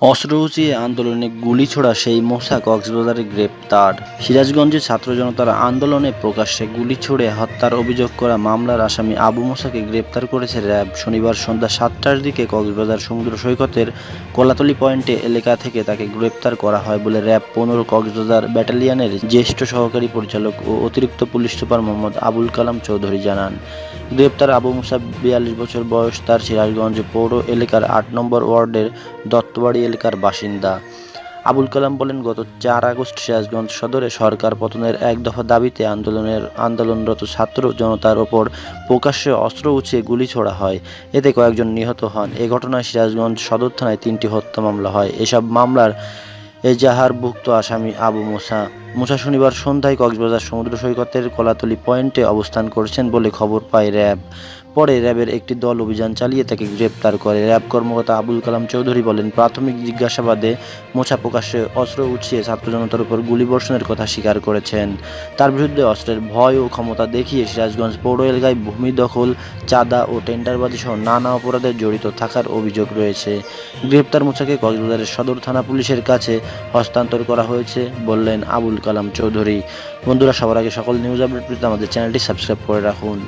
অস্ত্র আন্দোলনে গুলি ছোড়া সেই মোসা কক্সবাজারে গ্রেপ্তার। সিরাজগঞ্জে ছাত্র জনতার আন্দোলনে প্রকাশ্যে গুলি ছুড়ে হত্যার অভিযোগ করা মামলার আসামি আবু মোসাকে গ্রেপ্তার করেছে র্যাব। শনিবার সন্ধ্যা সাতটার দিকে কক্সবাজার সমুদ্র সৈকতের কলাতলি পয়েন্টে এলাকা থেকে তাকে গ্রেপ্তার করা হয় বলে র্যাব পনেরো কক্সবাজার ব্যাটালিয়নের জ্যেষ্ঠ সহকারী পরিচালক ও অতিরিক্ত পুলিশ সুপার মোহাম্মদ আবুল কালাম চৌধুরী জানান। গ্রেপ্তার আবু মুসা বিয়াল্লিশ বছর বয়স তার সিরাজগঞ্জ পৌর এলাকার আট নম্বর ওয়ার্ডের দত্তবাড়ি এলাকার বাসিন্দা। আবুল কালাম বলেন, গত চার আগস্ট সিরাজগঞ্জ সদরে সরকার পতনের এক দফা দাবিতে আন্দোলনের আন্দোলনরত ছাত্র জনতার ওপর প্রকাশ্যে অস্ত্র উঁচিয়ে গুলি ছোড়া হয়। এতে কয়েকজন নিহত হন। এ ঘটনায় সিরাজগঞ্জ সদর থানায় তিনটি হত্যা মামলা হয়। এসব মামলার এজাহারভুক্ত আসামি আবু মোসা। মুসা শনিবার সন্ধ্যায় কক্সবাজার সমুদ্র সৈকতের কলাতলি পয়েন্টে অবস্থান করছেন বলে খবর পায় র্যাব। পরে র্যাবের একটি দল অভিযান চালিয়ে তাকে গ্রেপ্তার করে। র্যাব কর্মকর্তা আবুল কালাম চৌধুরী বলেন, প্রাথমিক জিজ্ঞাসাবাদে মোছা প্রকাশ্যে অস্ত্র উঠিয়ে ছাত্র জনতার উপর গুলিবর্ষণের কথা স্বীকার করেছেন। তার বিরুদ্ধে অস্ত্রের ভয় ও ক্ষমতা দেখিয়ে সিরাজগঞ্জ পৌর এলাকায় ভূমি দখল, চাঁদা ও টেন্ডারবাজি সহ নানা অপরাধে জড়িত থাকার অভিযোগ রয়েছে। গ্রেপ্তার মোছাকে কক্সবাজারের সদর থানা পুলিশের কাছে হস্তান্তর করা হয়েছে বললেন আবুল কালাম চৌধুরী। বন্ধুরা, সবার আগে সকল নিউজ আপডেট পেতে আমাদের চ্যানেলটি সাবস্ক্রাইব করে রাখুন।